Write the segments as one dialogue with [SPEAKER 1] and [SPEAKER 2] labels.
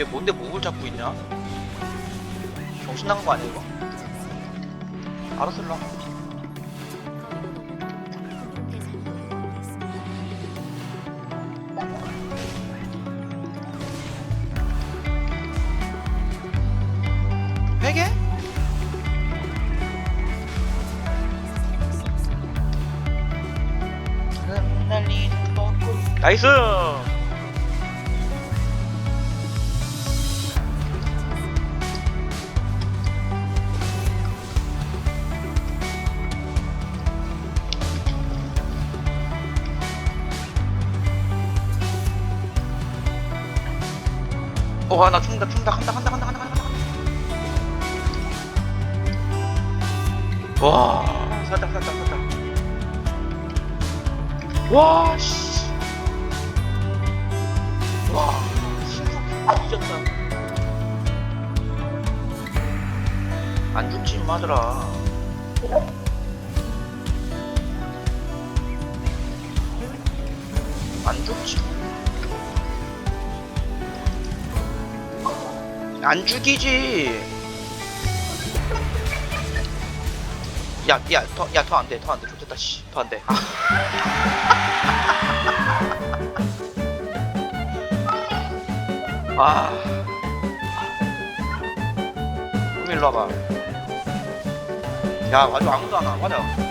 [SPEAKER 1] 얘 뭔데 목을 잡고 있냐? 정신 나간 거 아니야 이거? 알았어 일로 와. 흩날리는 벚꽃 나이스! 와, 나 죽는다, 죽는다, 간다, 간다, 간다, 간다, 간다, 간다. 와, 살짝, 살짝, 살짝. 와, 씨. 와, 신속 뒤졌다. 안 죽지, 마더라. 안 죽지. 안 죽이지. 야, 야, 더, 야, 더 안 돼, 더 안 돼. 좋겠다, 씨. 더 안 돼. 아. 그럼 일로 와봐. 야, 아주 아무도 안 와. 맞아.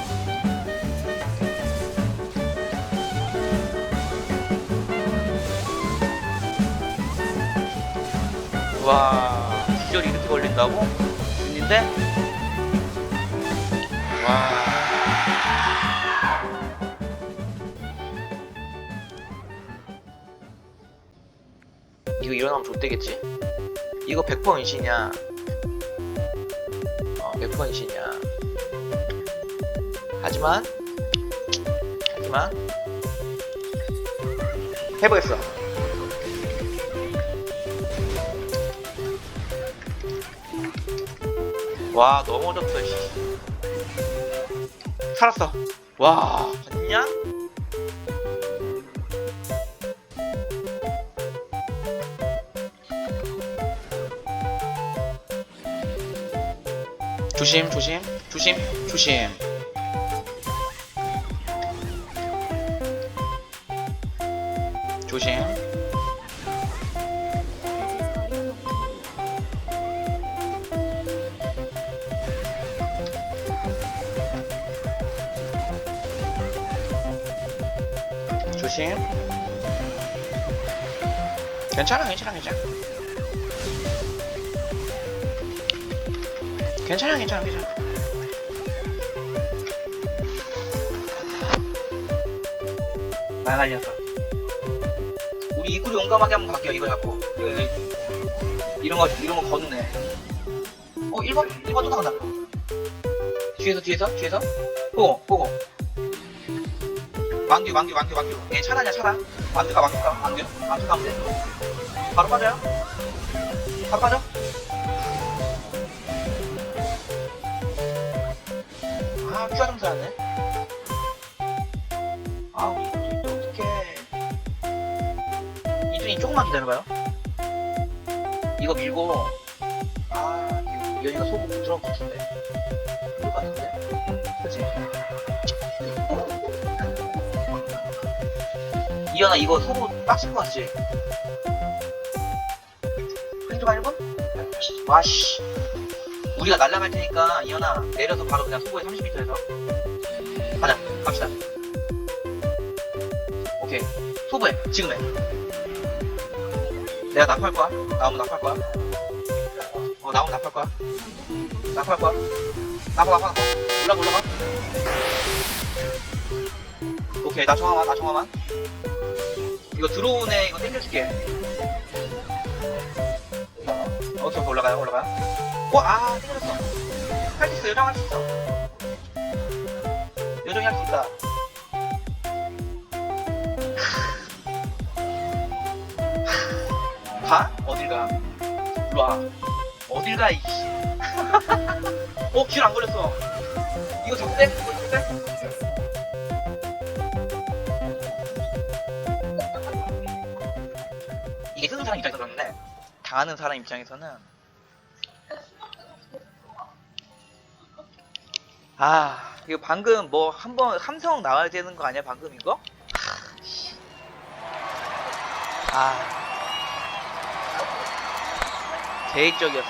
[SPEAKER 1] 와, 기절이 이렇게 걸린다고? 근데? 와. 이거 일어나면 좆되겠지? 이거 100% 인신이야. 어, 100% 인신이야. 하지만, 하지만, 해보겠어. 와, 넘어졌어, 씨. 살았어. 와, 봤냐? 조심, 조심, 조심, 조심. 조심. 괜찮아, 괜찮아, 괜찮아. 괜찮아, 괜찮아, 괜찮아. 나갈렸어. 우리 이구리 용감하게 한번 갈게요, 이거 잡고. 그, 이런 거, 이런 거 거두네. 어, 1번? 1번 또 나간다. 뒤에서, 뒤에서, 뒤에서. 보고, 보고. 왕규, 왕규, 왕규, 왕규. 얘 차라냐, 차라. 왕규가, 왕규가, 왕규. 왕규 가면 돼. 바로 빠져요. 바로 빠져. 아, 큐아 점수 왔네. 아, 어떡해. 이준이 조금만 기다려봐요. 이거 밀고, 아, 이거 연이가 소금 못 들어갈 것 같은데. 그럴 것 같은데. 그치? 이현아, 이거 소금 빡칠 것 같지? 프린트가 1번? 와씨. 우리가 날아갈 테니까 이현아 내려서 바로 그냥 소고에 30m에서. 가자 갑시다. 오케이. 소고에 지금 해 내가 납할 거야? 나오면 납할 거야? 어 나오면 납할 거야? 납할 거야? 납아 납아 납아 올라가 올라가. 오케이 나 정화만 나 정화만 이거 들어오네 이거 땡겨줄게 오케이 오케이 올라가요 올라가요 와, 아, 땡겼어. 할 수 있어, 요정 할 수 있어. 요정이 할 수 있다. 가? 어딜 가? 일로 와. 어딜 가, 이씨. 어, 길 안 걸렸어. 이거 잡대? 이거 잡대? 이 사람이 있다 있었는데 당하는 사람 입장에서는 아 이거 방금 뭐 한번 삼성 나와야 되는 거 아니야 방금 이거? 아 계획적이었어.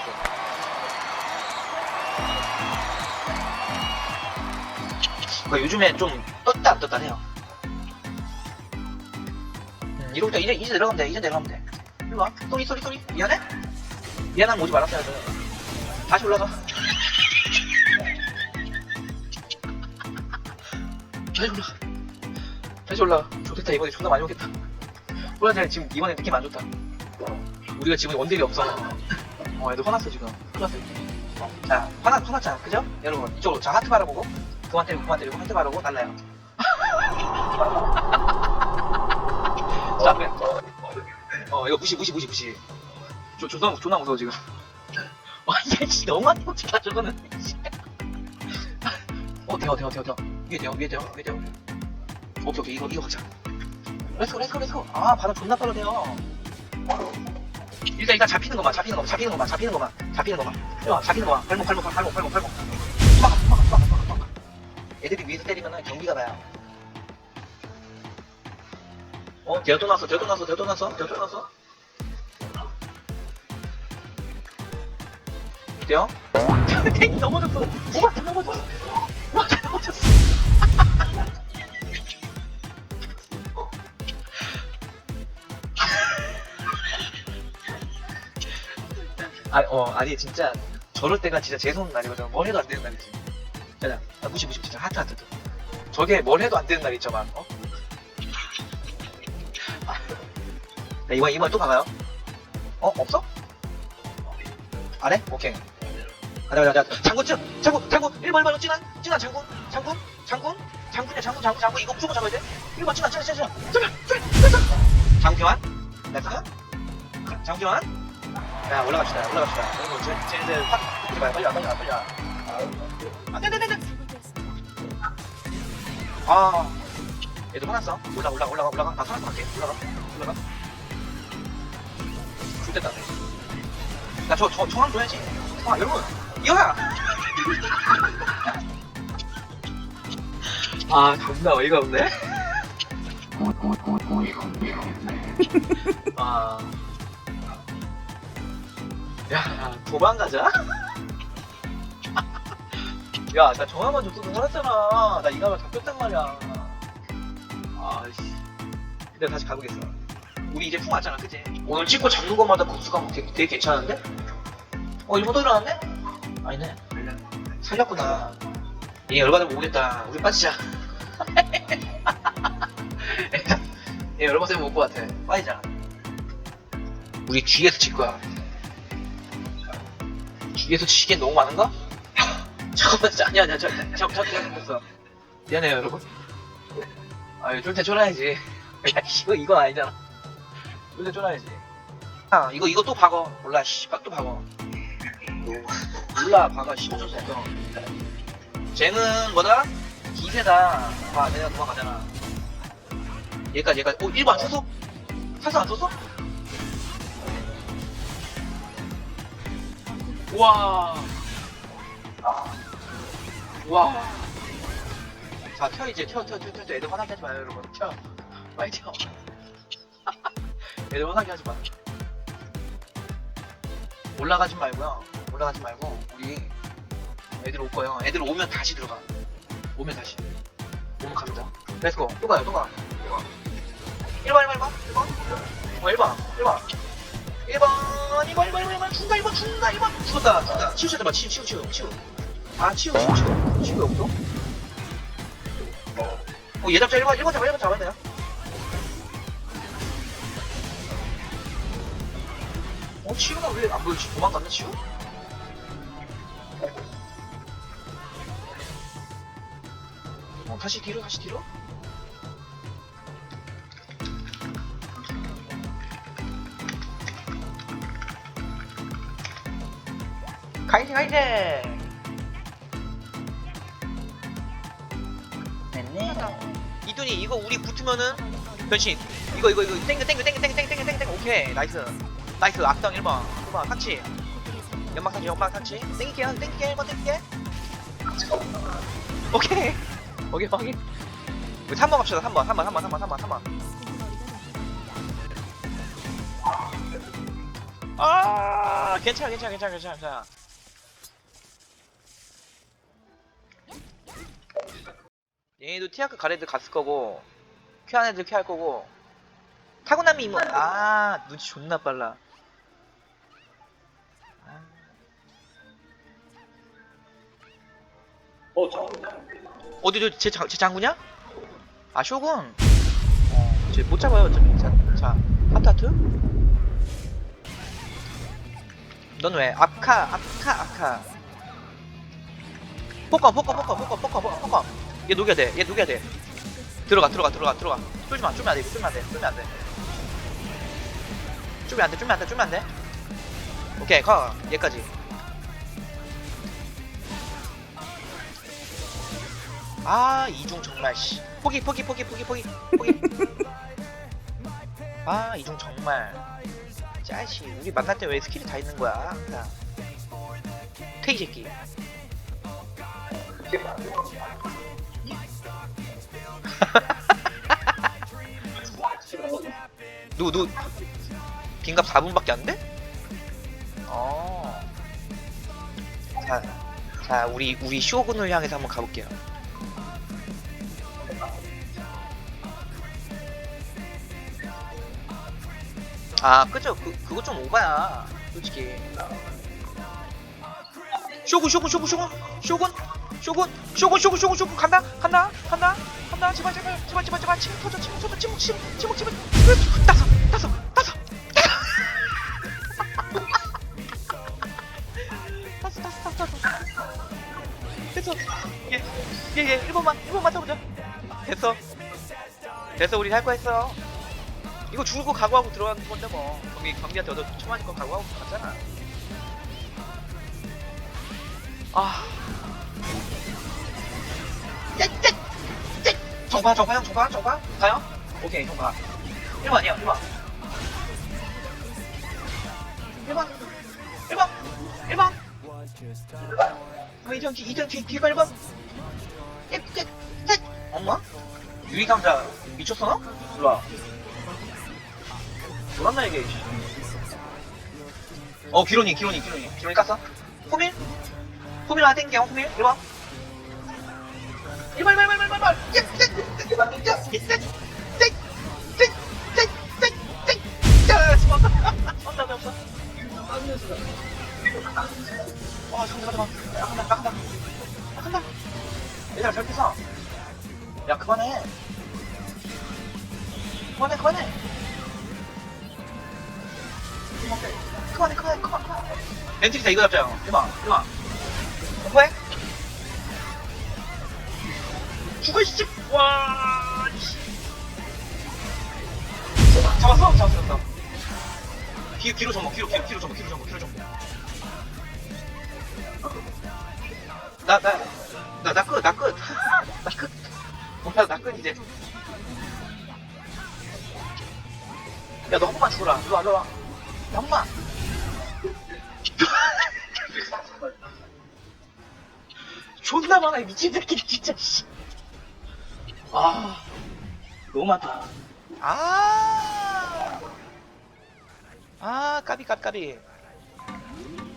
[SPEAKER 1] 그 요즘에 좀 떴다 안 떴다 해요. 음, 이러고 있다 이제 이제 내려가면 돼 이제 내려가면 돼 일로 와. 쏘리 쏘리 쏘리. 미안해? 미안하면 오지 말았어야 돼. 다시 올라가. 다시 올라가 다시 올라가 좋겠다 이번에 존나 많이 오겠다. 몰라 지금 이번에 느낌 안 좋다. 우리가 지금 원딜이 없어. 어 애들 화났어 지금. 큰일 났어. 자 화났, 화났잖아. 그죠? 여러분 이쪽으로 자 하트 바라보고. 그만 때리고 그만 때리고 하트 바라고. 날라요. 자 그래 어 이거 무시 무시 무시 무시. 조, 존나 존나 무서워 지금. 와 이게 진짜 너무 많이 못치다 저거는 어 대어 대어 대어 대어 위에 대어 위에 대어 위에 대어 오케이 오케이 이거 이거 가자. 렛츠고 렛츠고 렛츠고 아 바닥 존나 빨라 대요. 일단 일단 잡히는 것만 잡히는 것만 잡히는 것만 잡히는 것만 잡히는 것만. 야 잡히는 것만. 발목 발목 발목 발목 발목. 막아 막아 막아 막아 막아 애들이 위에서 때리면은 경기가 나요 어또 났어 대어 또 났어 대어 또 났어 대어 탱이 넘어졌어 오마타 넘어졌어 오마타 넘어졌어 아, 어, 아니, 진짜, 저럴 때가 진짜 재수없는 날이거든. 뭘 해도 안 되는 날이지. 자, 자, 아, 무시, 무시, 진짜 하트, 하트. 저게 뭘 해도 안 되는 날 있죠, 막, 어? 자, 이번, 이번 또 가봐요. 어, 없어? 안 해? 오케이. 가자, 가자, 가자. 장군, 장, 장군, 장군, 1번, 1번으로 찐한, 찐한 장군, 장군, 장군, 장군이야, 장군, 장군, 장군, 이거 무조건 잡아야 돼. 1번 찐한, 찐한, 찐한, 찐한, 찐한. 장교환, 렛츠, 장교환, 야 올라갑시다 올라갑시다. 여러분 쟤, 쟤들 확 이리 봐요. 빨리 와 빨리 와 빨리 와. 안돼 안돼 안돼 아. 얘들 화났어. 올라 올라 올라가 올라가. 나 살아서 갈게 올라가 올라가 죽겠다 나저 저 청함 줘야지 아 여러분 이거야 아 존나 어이가 없네 아 야, 도망가자. 야, 나 전화만 줬어도 살았잖아. 나 이가만 잡혔단 말이야. 아씨. 근데 다시 가보겠어. 우리 이제 풍 왔잖아, 그지? 오늘 찍고 잡는 것마다 국수가 되게, 되게 괜찮은데? 어, 일본 또 일어났네? 아니네. 살렸구나. 얘 열받으면 오겠다. 우리 빠지자. 얘 열받으면 올것 같아. 빠지자. 우리 뒤에서 칠 거야. 뒤에서 치기엔 너무 많은가? 잠깐만 진짜 아니야 아니야 저, 저, 저, 저, 미안해요 여러분 아유 쫄때 쫄아야지 야 이거 이건 아니잖아 쫄때 쫄아야지 아 이거 이거 또 박어 몰라 씨발 또 박어 몰라 박아 씨발 줬어 쟤는 뭐다? 기세다 봐 내가 도망가잖아 얘까지 얘까지 오 1번 안 썼어? 살짝 안 썼어? 우와. 우와. 자, 켜 이제 켜, 켜, 켜, 켜, 켜. 애들 화나게 하지 마요, 여러분. 켜. 빨리 켜. 애들 화나게 하지 마. 올라가지 말고요. 올라가지 말고 우리 애들 올 거예요. 애들 오면 다시 들어가. 오면 다시. 오면 갑니다. 렛츠고. 또 가요, 또 가. 또 가. 1번, 1번, 1번. 1번. 어, 1번. 1번. 1번, 2번, 1번, 1번, 1번, 죽는다, 1번, 죽는다, 1번. 죽었다, 죽었다. 치우 쳐봐, 치우, 치우, 치우, 치우. 아, 치우, 치우, 치우. 치우 왜 없어? 어, 얘 잡자, 1번, 1번 잡아, 1번 잡아야 돼요. 어, 치우가 왜 안 보이지? 도망갔나, 치우? 어, 다시 뒤로, 다시 뒤로. 가이지 됐네 이돈이 이거 우리 붙으면은 변신 이거 이거 이거 땡겨 땡겨 땡겨 땡겨 땡겨 땡겨 땡겨 오케이 나이스 나이스 악당 1번. 1번 상치 연막 상치 연막 상치 땡길게요 땡길게 1번 땡길게. 오케이. 오케이 확인. 우리 3번 갑시다 3번. 3번 3번 3번 3번 3번. 아 괜찮아 괜찮아 괜찮아 괜찮아 괜찮아. 얘네도 티아크 가레드 갔을 거고 큐안 애들 큐할 거고. 타고남이 이모 아 눈치 존나 빨라
[SPEAKER 2] 어.
[SPEAKER 1] 어디 저제 제 장구냐? 아 쇼군. 어 쟤 못 잡아요 어차피. 자, 자 하트 하트? 넌 왜? 아카 아카 아카. 포커 포커 포커 포커 포커 포커 포커 얘 녹여야 돼 얘 녹여야 돼. 들어가 들어가 들어가 들어가. 쫄지 마 쫄면 안 돼 쫄면 안 돼 쫄면 안 돼. 쫄면 안 돼 쫄면 안 돼 쫄면 안 돼. 오케이 가 얘까지 아 이중 정말 씨. 포기 포기 포기 포기 포기 포기. 아 이중 정말. 짜식 우리 만날 때 왜 스킬이 다 있는 거야? 항상 퇴이 새끼. 누구 빈갑 4분밖에 안 돼? 어. 자, 자 우리 우리 쇼군을 향해서 한번 가볼게요. 아, 그죠? 그 그거 좀 오바야, 솔직히. 쇼군, 쇼군, 쇼군, 쇼군, 쇼군, 쇼군, 쇼군, 쇼군, 쇼군, 쇼군 간다, 간다, 간다, 간다. 제발, 제발, 제발, 제발, 제발, 침 터져, 침 터져, 침묵, 침묵, 침묵, 침묵. 다섯, 다섯. 다섯, 다섯, 다섯, 다섯. 됐어. 예, 예, 예. 1번만, 1번만 더 보자. 됐어. 됐어, 우리 할 거 했어. 이거 죽을 거 각오하고 들어가는 건데 뭐. 경비, 경비한테 얻어 처맞을 거 각오하고 갔잖아. 아. 정파, 정파, 형, 정파, 정파. 가요? 오케이, 정파. 1번이요, 1번. 1번. 1번. 1번. 어, 이정 뒤, 이정 뒤, 뒤가 1번. 예, 예, 셋. 엄마? 유리상자 미쳤어 너? 일로와. 놀았나 이게? 어, 기론이, 기론이, 기론이. 기론이 깠어? 호밀? 호밀 하나 땡겨, 호밀. 1번. 1번, 1번, 1번, 1번, 1번. 예, 셋. 1번, 셋. 셋. 셋. 셋. 셋. 셋. 셋. 자, 수고하다. 없다, 없다, 없다. 와, 잠깐만, 잠깐만. 나 간다, 나 간다. 나 간다. 얘들아, 잘 피서. 야, 그만해. 그만해, 그만해. 멘트리다 이거 잡자, 형. 이봐, 이봐. 공포해? 죽어, 씨. 와, 씨. 잡았어? 잡았어, 잡았어. 뒤, 뒤로 전목, 뒤로, 뒤로, 뒤로 전목, 뒤로 전목, 뒤로 전목. 나, 나, 나, 나 끝, 나 끝. 나 끝. 뭐야, 나 끝, 이제. 야, 너 한 번만 죽어라. 일로 와, 일로 와. 번만. 존나 많아, 이 미친 새끼들, 진짜, 씨. 아, 너무 많다. 아, 아, 까비, 까비, 까비.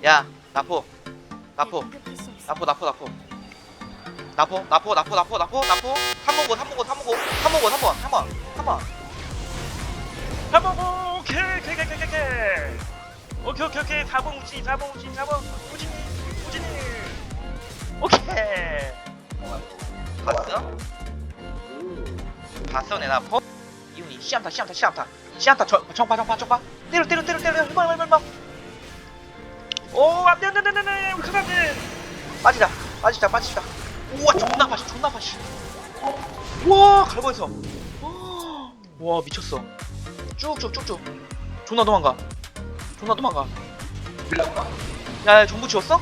[SPEAKER 1] 야, 나포, 나포. 나포 나포 나포 나포 나포 나포 나포 나포 나포 3번고 3번고 3번고 3번고 3번 3번 3번 3번고 오케이 오케이 오케이 오케이 오케이. 오케이 오케이 오케이 4번 우진이 4번 우진이 4번 우진이 우진이. 오케이. 봤어? 봤어 내나 퍼 이훈이 시암타 시암타 시암타. 시암타 저, 정파 정파 정파 때려 때려 때려 때려. 일번 일번 일번 오 안돼 안돼 안돼 안돼 우리 큰일 났네 빠지자 빠지자 빠지자. 우와 존나 파시 존나 파시. 우와 갈고에서. 와 미쳤어. 쭉쭉쭉쭉. 존나 도망가 존나 도망가 야 야 정부 지웠어?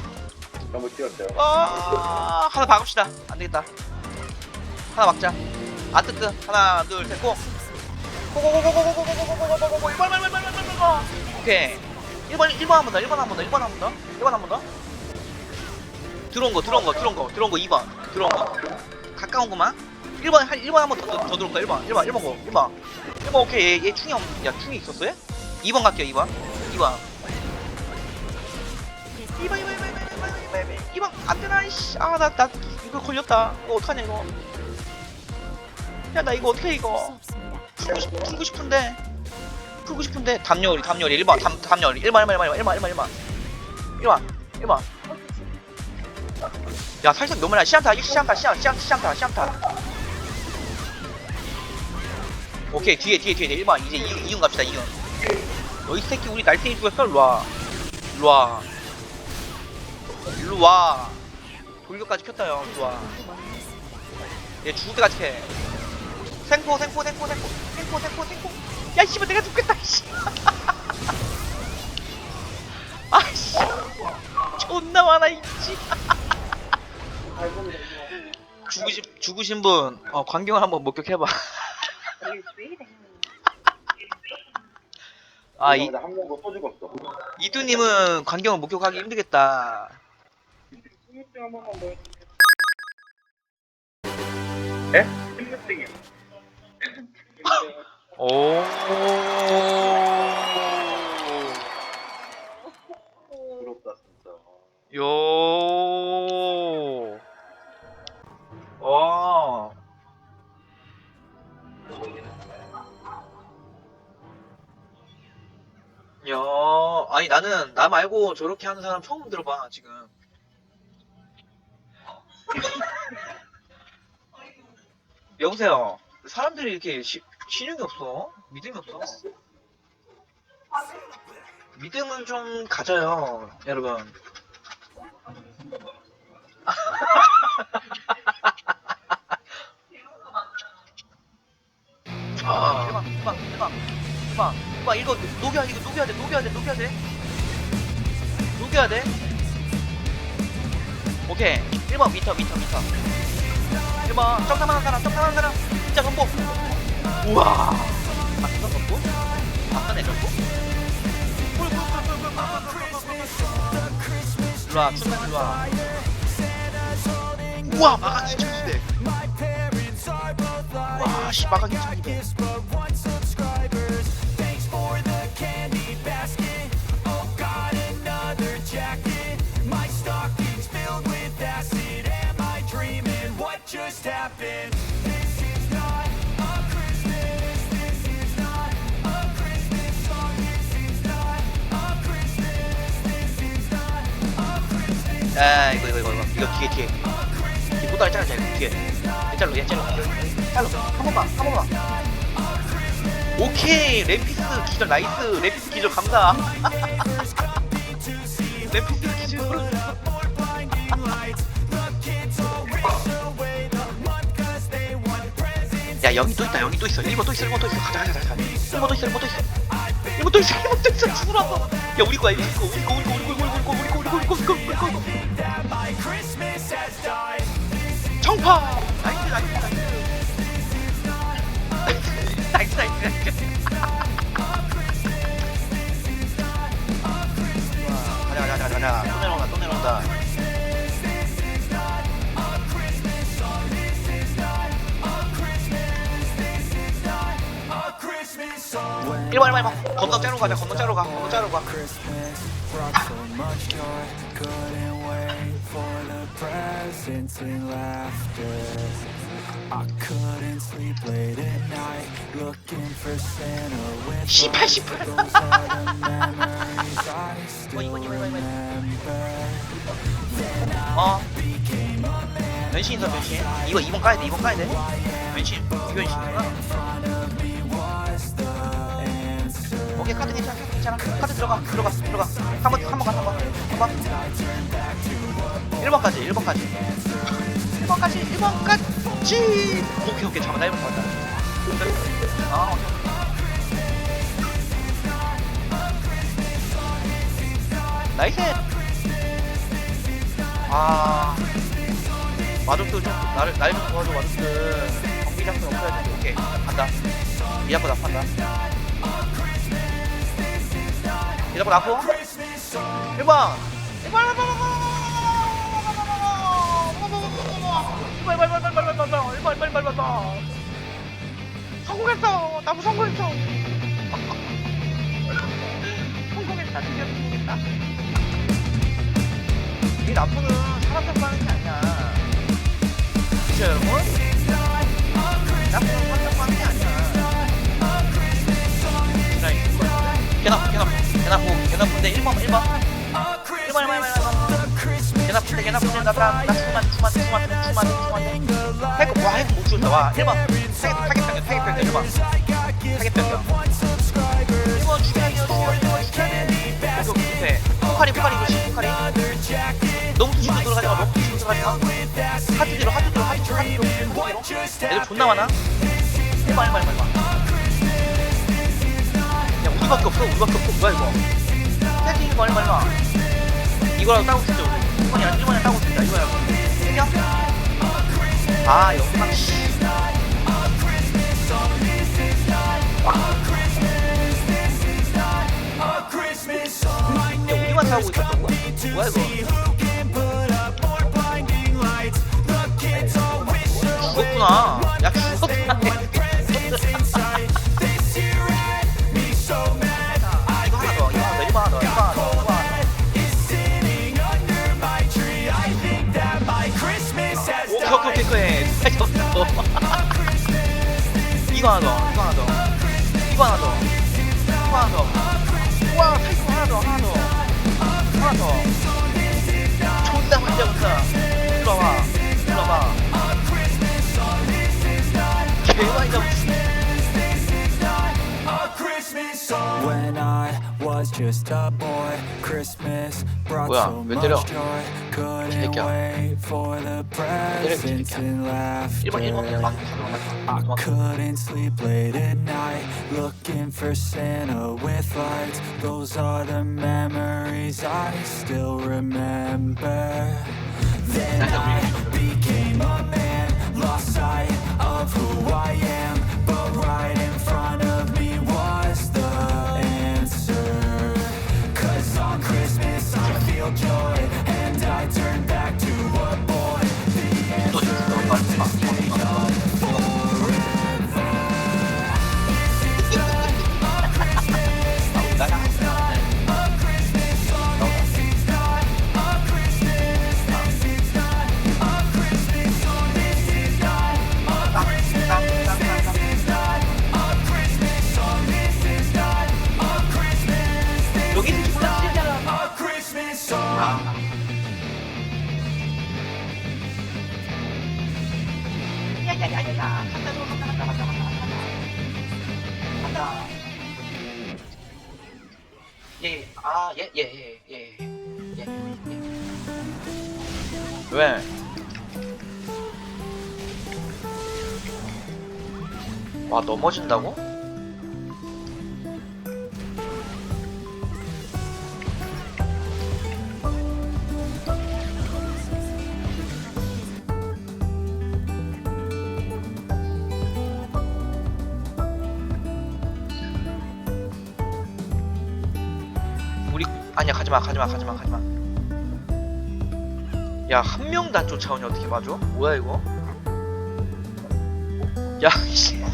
[SPEAKER 2] 너무 뛰었어요.
[SPEAKER 1] 아 하나 박읍시다 안 되겠다 하나 막자 아 뜨뜨 하나 둘 셋 고 고고고고고고고고고고고고고 이빨빨빨빨빨빨빨 오케이 1번 1번 한번 더 1번 한번 더 1번 한번 더 1번 한번 더 들어온 거 들어온 거 들어온 거 들어온 거 2번 들어온 거 가까운 거만 1번 한 1번 한번 더더 들어올 거 1번 1번 1번 거 1번 1번 오케이 얘, 얘 충이 없, 야 충이 있었어요? 2번 갈게요 2번 2번 2번 2번 2번 2번 2번 2번 안 되나 이씨. 아나 나 이거 걸렸다. 이거 어떡하냐 이거. 야 나 이거 어떻게 이거. 풀고, 싶, 풀고 싶은데. 풀고 싶은데. 담요리 담요리. 1번 담, 담요리. 1번 1번 1번 1번 1번 1번 1번 1번 야 살짝 너무나 시안타 시안타 시안 시안 시안타 시안타. 오케이 뒤에 뒤에 뒤에 1번 이제 이, 이윤 갑시다 이윤 너 이 새끼 우리 날쌘이 죽였어 일로와. 일로와. 일로와. 돌격까지 켰다 형. 일로와. 얘 죽을 때까지 캐. 생포 생포 생포 생포. 생포 생포 생포. 야 씨발 내가 죽겠다 씨. 아씨. 존나 많아 이씨. 죽으신 죽으신 분 어, 광경을 한번 목격해봐 아 이,
[SPEAKER 2] 한 명도 또 죽었어.
[SPEAKER 1] 이두님은 광경을 목격하기 힘들겠다
[SPEAKER 2] 에? 16등이요.
[SPEAKER 1] 오
[SPEAKER 2] 부럽다 진짜.
[SPEAKER 1] 요. 어. 야, 아니 나는 나 말고 저렇게 하는 사람 처음 들어봐 지금. 여보세요. 사람들이 이렇게 시, 신용이 없어. 믿음이 없어. 믿음은 좀 가져요, 여러분. 아, 대박, 대박, 대박, 오빠 오빠 이거 녹여 이거 녹여야 돼 녹여야 돼 녹여야 돼. 녹여야 돼. 오케이. 1번 미터 미터 미터. 1번 정탐하는 사람 정탐하는 사람. 진짜 전복 우와. 박수 걷고 박수 내렸고 일로와 춤만 일로와. 우와 마가 2200 와씨 마가
[SPEAKER 3] 2200
[SPEAKER 1] 야, 이거, 이거, 이거, 이거, 이거 뒤에, 뒤에. 뒤에 보다리 잘라, 잘라, 뒤에. 얘 잘라, 얘 잘라. 잘라. 한 번만, 한 번만. 오케이, 램피스 기절 나이스. 램피스 기절 감사. 램피스 기절. 야, 여기 또 있다, 여기 또 있어. 1번 또 있어, 1번 또 있어. 가자, 가자, 가자. 1번 또 있어, 1번 또 있어. 1번 또 있어, 1번 또 있어. 죽으라고. 야, 우리 거야, 우리 거, 우리 거, 우리 거, 우리 거, 우리 거, 우리 거, 우리 거, 우리 거, 우리 거, 우리 거, 우리 거. 청파! 나이스, 나이스, 나이스. 나이스, 나이스, 나이스. 가자, 가자, 가자, 가자. 또 내려온다, 또 내려온다. 1번 1번 1번. 건너 짜로 가자 건너 짜로 가 건너 짜로 가. 시팔 시팔.
[SPEAKER 4] 어
[SPEAKER 1] 이번 이번
[SPEAKER 4] 이번
[SPEAKER 1] 어? 변신이다 변신. 이거 이번 까야 돼 이번 까야 돼. 변신. 이변신인가 나. 오케이, 카드 괜찮아, 카드 괜찮아. 카드 들어가, 들어가, 들어가. 한 번, 한번 가, 한 번. 한 번. 1번까지, 1번까지. 1번까지, 1번까지. 오케이, 오케이, 나 1번 가자. 아, 오케이. 나이스! 아. 마족들 좀, 나를, 날 좀 도와줘, 마족들. 경기 장소 없어야 돼. 오케이, 간다. 이 잡고 나판다. 이 잡고 나고 1번 1번 1번 1번 1번 1번 성공했어 나무 성공했어 성공했다 드디어 성공했다 이 나무는 사람 잡고 하는 게 아니야 그쵸 여러분? 나무는 사람 잡고 하는 게 아니야 개나프 개나프 개나프 개나프인데 1번 1번. 1번 1번 1번 1번. 개나프인데 개나프인데 나나 수만 수만 수만 수만 수만. 해고 와 해고 못 죽었다. 와 1번. 타겟 타겟 타겟 타겟 1번. 타겟 변경 1번 죽여야 돼요 죽여 1번 죽여야 돼 오케이 오케이 포카리 포카리 이거 시 포카리 너무 투심도 들어가지 마 너무 투심도 들어가지 마. 하트 뒤로 하트 뒤로 하트 뒤로 하트 뒤로. 뒤로 애들 존나 많아. 1번 1번 1번. 1번 야 우리밖에 없어 우리밖에 없어 뭐야 이거? 세팅 1번 1번 1번 이거라도 따고 쓰자 우리. 1번이랑 1번이랑 따고 쓰자 이거라도 생겨? 아 영상. 씨야 우리만 타고 있었던 거야? 뭐야 이거? 죽었구나. 야 죽었구 잘 쳤어 이거 하나 더 이거 하나 더. 이거 하나 더. 이거 하나 더. 우와 타이거 하나 더 하나 더. 하나 더. 존나 많이 잡았다 일로 와봐. 일로 와봐. 개 많이 잡았어
[SPEAKER 4] was just a boy, Christmas brought
[SPEAKER 1] 뭐야,
[SPEAKER 4] so
[SPEAKER 1] 왜 때려?
[SPEAKER 4] much joy. Couldn't
[SPEAKER 1] 새끼야.
[SPEAKER 4] wait for the presents
[SPEAKER 1] 새끼야.
[SPEAKER 4] and
[SPEAKER 1] 1번 1번 그냥 막
[SPEAKER 4] laughter.
[SPEAKER 1] 가져가
[SPEAKER 4] I
[SPEAKER 1] 막
[SPEAKER 4] couldn't sleep late at night, looking for Santa with lights. Those are the memories I still remember. Then I became a man, lost sight of who I am.
[SPEAKER 1] 간다 간다 간다 간다 간다 예아예예예예 예 예, 예, 예. 왜? 와 넘어진다고? 가지마 가지마 가지마 가지마 야 한 명도 안 쫓아오니 어떻게 맞아? 뭐야 이거? 야 씨.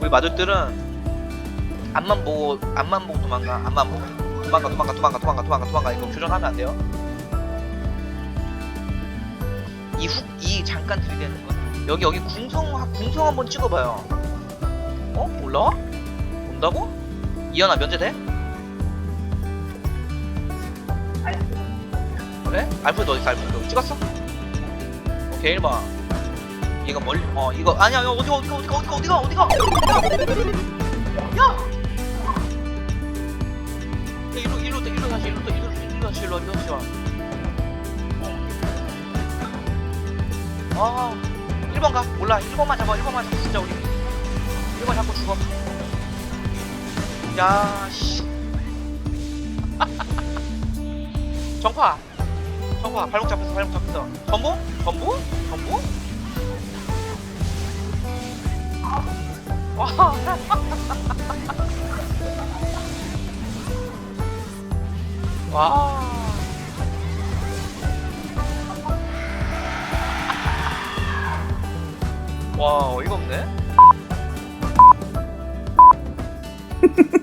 [SPEAKER 1] 우리 마족들은 앞만 보고 앞만 보고 도망가 앞만 보고 도망가 도망가 도망가 도망가 도망가 도망가 이거 교전하면 안 돼요 이 훅 이 잠깐 들이대는 거 여기 여기 궁성 궁성 한번 찍어봐요 어 올라와 온다고 이현아 면제돼 그래 어디 있어 알프도 찍었어 오케이 1번 이거 멀리 어 이거 아니야 이거 어디가 어디가 어디가 어디가 어디가 어디가 야! 야 일로 일로 또 일로 다시 일로 또 일로 일로 다시 일로 일로 다시 와. 아 1번 가. 몰라. 1번만 잡아. 1번만 잡고 진짜 우리. 1번 잡고 죽어. 야씨. 정파. 봐봐 발목 잡혔어. 발목 잡혔어. 전부? 전부? 전부? 와 와. 와 어이가 없네.